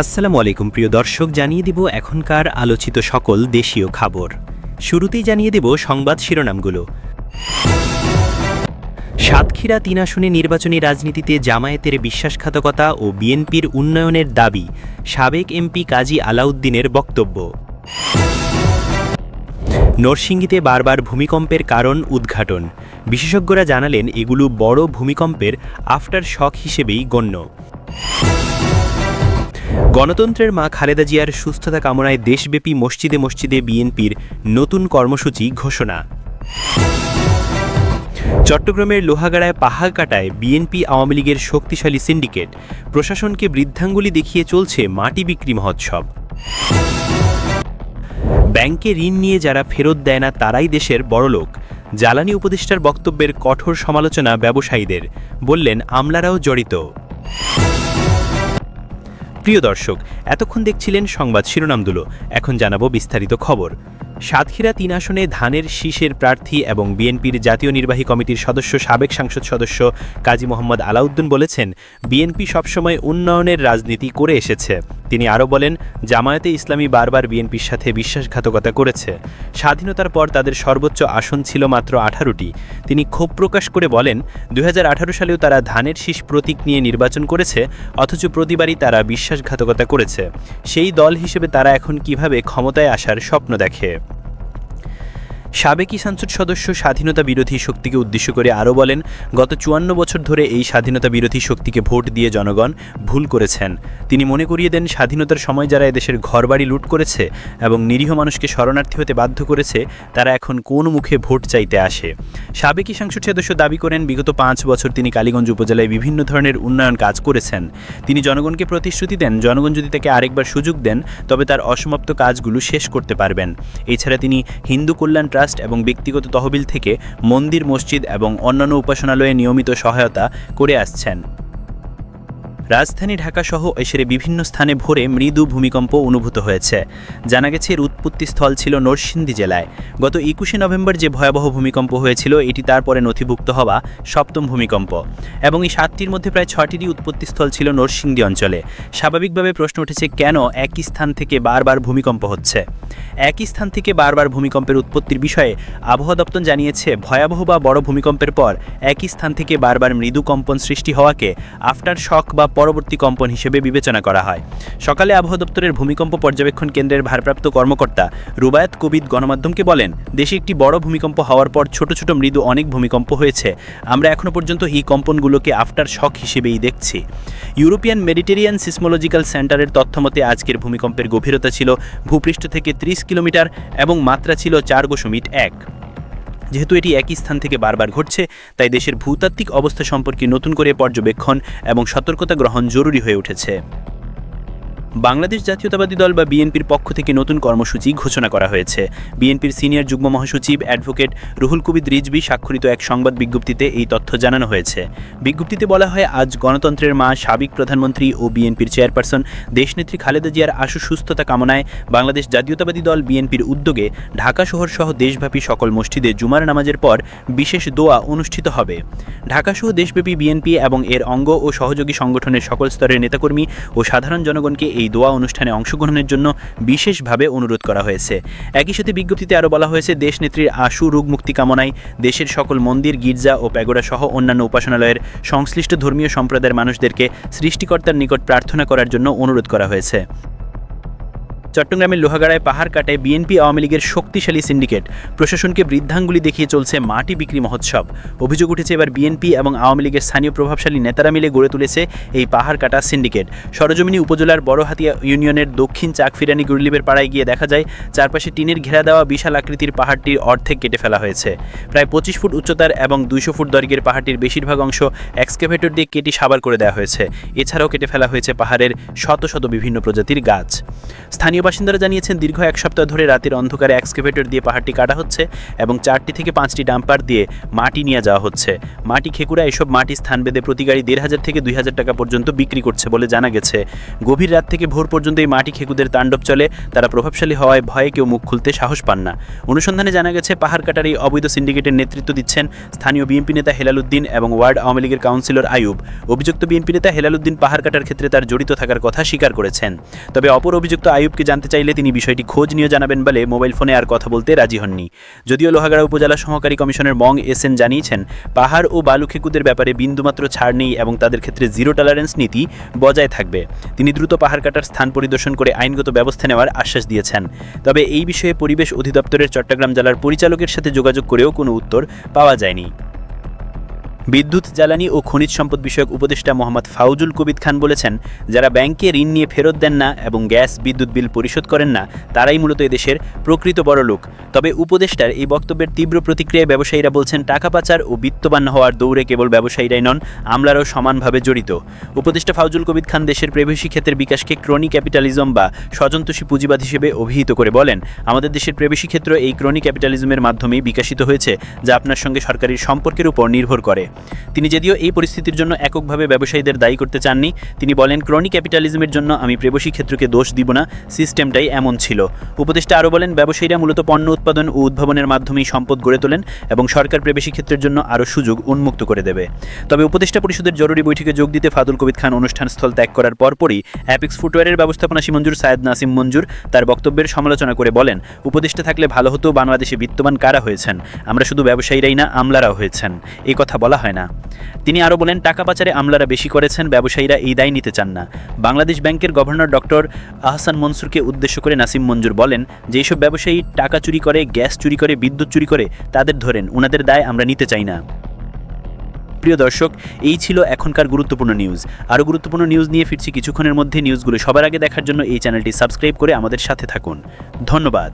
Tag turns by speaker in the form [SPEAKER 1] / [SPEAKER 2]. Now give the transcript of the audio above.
[SPEAKER 1] আসসালামু আলাইকুম, প্রিয় দর্শক, জানিয়ে দেব এখনকার আলোচিত সকল দেশীয় খবর। শুরুতেই জানিয়ে দেব সংবাদ শিরোনামগুলো। সাতক্ষীরা তিন আসনে নির্বাচনী রাজনীতিতে জামায়াতের বিশ্বাসঘাতকতা ও বিএনপির উন্নয়নের দাবি, সাবেক এমপি কাজী আলাউদ্দিনের বক্তব্য। নরসিংদীতে বারবার ভূমিকম্পের কারণ উদ্ঘাটন। বিশেষজ্ঞরা জানালেন, এগুলো বড় ভূমিকম্পের আফটার শক হিসেবেই গণ্য। গণতন্ত্রের মা খালেদা জিয়ার সুস্থতা কামনায় দেশব্যাপী মসজিদে মসজিদে বিএনপির নতুন কর্মসূচি ঘোষণা। চট্টগ্রামের লোহাগাড়ায় পাহাড় কাটায় বিএনপি আওয়ামী লীগের শক্তিশালী সিন্ডিকেট। প্রশাসনকে বৃদ্ধাঙ্গুলি দেখিয়ে চলছে মাটি বিক্রি মহোৎসব। ব্যাংকে ঋণ নিয়ে যারা ফেরত দেয় না তারাই দেশের বড়লোক। জ্বালানি উপদেষ্টার বক্তব্যের কঠোর সমালোচনা ব্যবসায়ীদের, বললেন, আমলারাও জড়িত। প্রিয় দর্শক এতক্ষণ দেখছিলেন সংবাদ শিরোনামগুলো। এখন জানাব বিস্তারিত খবর। সাতক্ষীরা তিন আসনে ধানের শীষের প্রার্থী এবং বিএনপির জাতীয় নির্বাহী কমিটির সদস্য, সাবেক সাংসদ সদস্য কাজী মোহাম্মদ আলাউদ্দিন বলেছেন, বিএনপি সবসময় উন্নয়নের রাজনীতি করে এসেছে। তিনি আরও বলেন, জামায়াতে ইসলামী বারবার বিএনপির সাথে বিশ্বাসঘাতকতা করেছে। স্বাধীনতার পর তাদের সর্বোচ্চ আসন ছিল মাত্র আঠারোটি। তিনি ক্ষোভ প্রকাশ করে বলেন দু হাজার আঠারো সালেও তারা ধানের শীষ প্রতীক নিয়ে নির্বাচন করেছে, অথচ প্রতিবারই তারা বিশ্বাসঘাতকতা করেছে। সেই দল হিসেবে তারা এখন কীভাবে ক্ষমতায় আসার স্বপ্ন দেখে। সাবেকি সাংসদ সদস্য স্বাধীনতা বিরোধী শক্তিকে উদ্দেশ্য করে আরও বলেন, গত চুয়ান্ন বছর ধরে এই স্বাধীনতা বিরোধী শক্তিকে ভোট দিয়ে জনগণ ভুল করেছেন। তিনি মনে করিয়ে দেন, স্বাধীনতার সময় যারা এদেশের ঘরবাড়ি লুট করেছে এবং নিরীহ মানুষকে শরণার্থী হতে বাধ্য করেছে, তারা এখন কোন মুখে ভোট চাইতে আসে? সাবেকি সংসদ সদস্য দাবি করেন, বিগত পাঁচ বছর তিনি কালীগঞ্জ উপজেলায় বিভিন্ন ধরনের উন্নয়ন কাজ করেছেন। তিনি জনগণকে প্রতিশ্রুতি দেন, জনগণ যদি তাকে আরেকবার সুযোগ দেন, তবে তার অসমাপ্ত কাজগুলো শেষ করতে পারবেন। এছাড়া তিনি হিন্দু কল্যাণ ট্রাস্ট এবং ব্যক্তিগত তহবিল থেকে মন্দির, মসজিদ এবং অন্যান্য উপাসনালয়ে নিয়মিত সহায়তা করে আসছেন। রাজধানী ঢাকাসহ এসের বিভিন্ন স্থানে ভোরে মৃদু ভূমিকম্প অনুভূত হয়েছে। জানা গেছে, এর উৎপত্তি স্থল ছিল নরসিংদী জেলায়। গত একুশে নভেম্বর যে ভয়াবহ ভূমিকম্প হয়েছিল, এটি তারপরে নথিভুক্ত হওয়া সপ্তম ভূমিকম্প। এবং এই সাতটির মধ্যে প্রায় ছটিরই উৎপত্তিস্থল ছিল নরসিংদী অঞ্চলে। স্বাভাবিকভাবে প্রশ্ন উঠেছে, কেন একই স্থান থেকে বারবার ভূমিকম্প হচ্ছে? একই স্থান থেকে বারবার ভূমিকম্পের উৎপত্তির বিষয়ে আবহাওয়া দপ্তর জানিয়েছে, ভয়াবহ বা বড় ভূমিকম্পের পর একই স্থান থেকে বারবার মৃদু কম্পন সৃষ্টি হওয়াকে আফটার শক বা পরবর্তী কম্পন হিসেবে বিবেচনা করা হয়। সকালে আবহাওয়া দপ্তরের ভূমিকম্প পর্যবেক্ষণ কেন্দ্রের ভারপ্রাপ্ত কর্মকর্তা রুবায়াত কবিদ গণমাধ্যমকে বলেন, দেশে একটি বড় ভূমিকম্প হওয়ার পর ছোট ছোট মৃদু অনেক ভূমিকম্প হয়েছে। আমরা এখনও পর্যন্ত এই কম্পনগুলোকে আফটার শক হিসেবেই দেখছি। ইউরোপিয়ান মেডিটেরিয়ান সিসমোলজিক্যাল সেন্টারের তথ্যমতে আজকের ভূমিকম্পের গভীরতা ছিল ভূপৃষ্ঠ থেকে ত্রিশ কিলোমিটার এবং মাত্রা ছিল চার দশমিক এক। যেহেতু এটি একই স্থান থেকে বারবার ঘটছে, তাই দেশের ভূতাত্ত্বিক অবস্থা সম্পর্কে নতুন করে পর্যবেক্ষণ এবং সতর্কতা গ্রহণ জরুরি হয়ে উঠেছে। বাংলাদেশ জাতীয়তাবাদী দল বা বিএনপির পক্ষ থেকে নতুন কর্মসূচি ঘোষণা করা হয়েছে। বিএনপির সিনিয়র যুগ্ম মহাসচিব অ্যাডভোকেট রুহুল কবির রিজবি স্বাক্ষরিত এক সংবাদ বিজ্ঞপ্তিতে এই তথ্য জানানো হয়েছে। বিজ্ঞপ্তিতে বলা হয়, আজ গণতন্ত্রের মা সাবেক প্রধানমন্ত্রী ও বিএনপির চেয়ারপারসন দেশনেত্রী খালেদা জিয়ার আশু সুস্থতা কামনায় বাংলাদেশ জাতীয়তাবাদী দল বিএনপির উদ্যোগে ঢাকা শহর সহ দেশব্যাপী সকল মসজিদে জুমার নামাজের পর বিশেষ দোয়া অনুষ্ঠিত হবে। ঢাকাসহ দেশব্যাপী বিএনপি এবং এর অঙ্গ ও সহযোগী সংগঠনের সকল স্তরের নেতাকর্মী ও সাধারণ জনগণকে এই দোয়া অনুষ্ঠানে অংশগ্রহণের জন্য বিশেষভাবে অনুরোধ করা হয়েছে। একই সাথে বিজ্ঞপ্তিতে আরও বলা হয়েছে, দেশনেত্রীর আশু রোগ মুক্তি কামনায় দেশের সকল মন্দির, গির্জা ও প্যাগোডা সহ অন্যান্য উপাসনালয়ের সংশ্লিষ্ট ধর্মীয় সম্প্রদায়ের মানুষদেরকে সৃষ্টিকর্তার নিকট প্রার্থনা করার জন্য অনুরোধ করা হয়েছে। চট্টগ্রামের লোহাগাড়ায় পাহাড় কাটে বিএনপি আওয়ামী লীগের শক্তিশালী সিন্ডিকেট। প্রশাসনকে বৃদ্ধাঙ্গুলি দেখিয়ে চলছে মাটি বিক্রি মহোৎসব। অভিযোগ উঠেছে এবার বিএনপি এবং আওয়ামী লীগের স্থানীয় প্রভাবশালী নেতারা মিলে গড়ে তুলেছে এই পাহাড় কাটা সিন্ডিকেট। সরজমিনী উপজেলার বড়হাতিয়া ইউনিয়নের দক্ষিণ চাকফিরানি গুরলিবের পাড়ায় গিয়ে দেখা যায়, চারপাশে টিনের ঘেরা দেওয়া বিশাল আকৃতির পাহাড়টির অর্ধেক কেটে ফেলা হয়েছে। প্রায় পঁচিশ ফুট উচ্চতার এবং দুইশো ফুট দৈর্ঘ্যের পাহাড়টির বেশিরভাগ অংশ এক্সকেভেটর দিয়ে কেটে সাবার করে দেওয়া হয়েছে। এছাড়াও কেটে ফেলা হয়েছে পাহাড়ের শত শত বিভিন্ন প্রজাতির গাছ। স্থানীয় স্থানীয় বাসিন্দারা জানিয়েছেন, দীর্ঘ এক সপ্তাহ ধরে রাতের অন্ধকারে এক্সকেভেটর দিয়ে পাহাড়টি কাটা হচ্ছে এবং চারটি থেকে পাঁচটি ডাম্পার দিয়ে মাটি নিয়ে যাওয়া হচ্ছে। মাটি খেকুরা এসব মাটি স্থান বেঁধে প্রতি গাড়ি দেড় হাজার থেকে দুই হাজার টাকা পর্যন্ত বিক্রি করছে বলে জানা গেছে। গভীর রাত থেকে ভোর পর্যন্ত এই মাটি খেকুদের তাণ্ডব চলে। তারা প্রভাবশালী হওয়ায় ভয়ে কেউ মুখ খুলতে সাহস পান না। অনুসন্ধানে জানা গেছে, পাহাড় কাটার এই অবৈধ সিন্ডিকেটের নেতৃত্ব দিচ্ছেন স্থানীয় বিএনপি নেতা হেলালুদ্দিন এবং ওয়ার্ড আওয়ামী লীগের কাউন্সিলর আয়ুব অভিযুক্ত বিএনপি নেতা হেলালুদ্দিন পাহাড় কাটার ক্ষেত্রে তার জড়িত থাকার কথা স্বীকার করেছেন। তবে অপর অভিযুক্ত আয়ুবকে জানতে চাইলে তিনি বিষয়টি খোঁজ নিয়ে জানাবেন বলে মোবাইল ফোনে আর কথা বলতে রাজি হননি। যদিও লোহাগাড়া উপজেলা সহকারী কমিশনের মং এস এন জানিয়েছেন, পাহাড় ও বালু খেকুদের ব্যাপারে বিন্দুমাত্র ছাড় নেই এবং তাদের ক্ষেত্রে জিরো টলারেন্স নীতি বজায় থাকবে। তিনি দ্রুত পাহাড় কাটার স্থান পরিদর্শন করে আইনগত ব্যবস্থা নেওয়ার আশ্বাস দিয়েছেন। তবে এই বিষয়ে পরিবেশ অধিদপ্তরের চট্টগ্রাম জেলার পরিচালকের সাথে যোগাযোগ করেও কোনো উত্তর পাওয়া যায়নি। বিদ্যুৎ, জ্বালানি ও খনিজ সম্পদ বিষয়ক উপদেষ্টা মোহাম্মদ ফাউজুল কবিদ খান বলেছেন, যারা ব্যাংকে ঋণ নিয়ে ফেরত দেন না এবং গ্যাস, বিদ্যুৎ বিল পরিশোধ করেন না, তারাই মূলত এদেশের প্রকৃত বড় লোক। তবে উপদেষ্টার এই বক্তব্যের তীব্র প্রতিক্রিয়ায় ব্যবসায়ীরা বলছেন, টাকা পাচার ও বিত্তবান হওয়ার দৌড়ে কেবল ব্যবসায়ীরাই নন, আমলারাও সমানভাবে জড়িত। উপদেষ্টা ফাউজুল কবিদ খান দেশের প্রেবেশী ক্ষেত্রের বিকাশকে ক্রনি ক্যাপিটালিজম বা স্বজন্তোষী পুঁজিবাদ হিসেবে অভিহিত করে বলেন, আমাদের দেশের প্রেবেশী ক্ষেত্র এই ক্রনি ক্যাপিটালিজমের মাধ্যমেই বিকাশিত হয়েছে, যা আপনার সঙ্গে সরকারি সম্পর্কের উপর নির্ভর করে। তিনি যদিও এই পরিস্থিতির জন্য এককভাবে ব্যবসায়ীদের দায়ী করতে চাননি, তিনি বলেন ক্রনি ক্যাপিটালিজমের জন্য আমি প্রেবসী ক্ষেত্রকে দোষ দিব না, সিস্টেমটাই এমন ছিল। উপদেষ্টা আরও বলেন, ব্যবসায়ীরা মূলত পণ্য উৎপাদন ও উদ্ভাবনের মাধ্যমেই সম্পদ গড়ে তোলেন এবং সরকার প্রেবেশী ক্ষেত্রের জন্য আরও সুযোগ উন্মুক্ত করে দেবে। তবে উপদেষ্টা পরিষদের জরুরি বৈঠকে যোগ দিতে ফাদুল কবির খান অনুষ্ঠান স্থল ত্যাগ করার পরপরই অ্যাপিক্স ফুটওয়্যারের ব্যবস্থাপনা মঞ্জুর সায়েদ নাসিম মঞ্জুর তার বক্তব্যের সমালোচনা করে বলেন, উপদেষ্টা থাকলে ভালো হতো বাংলাদেশে বিত্তবান কারা হয়েছেন? আমরা শুধু ব্যবসায়ীরাই না, আমলারাও হয়েছেন। এই কথা বলা হয় না। তিনি আরও বলেন, টাকা পাচারে আমলারা বেশি করেছেন, ব্যবসায়ীরা এই দায় নিতে চান না। বাংলাদেশ ব্যাংকের গভর্নর ডক্টর আহসান মনসুরকে উদ্দেশ্য করে নাসিম মঞ্জুর বলেন যে এইসব ব্যবসায়ী টাকা চুরি করে, গ্যাস চুরি করে, বিদ্যুৎ চুরি করে, তাদের ধরেন ওনাদের দায় আমরা নিতে চাই না। প্রিয় দর্শক, এই ছিল এখনকার গুরুত্বপূর্ণ নিউজ। আরও গুরুত্বপূর্ণ নিউজ নিয়ে ফিরছি কিছুক্ষণের মধ্যে। নিউজগুলো সবার আগে দেখার জন্য এই চ্যানেলটি সাবস্ক্রাইব করে আমাদের সাথে থাকুন। ধন্যবাদ।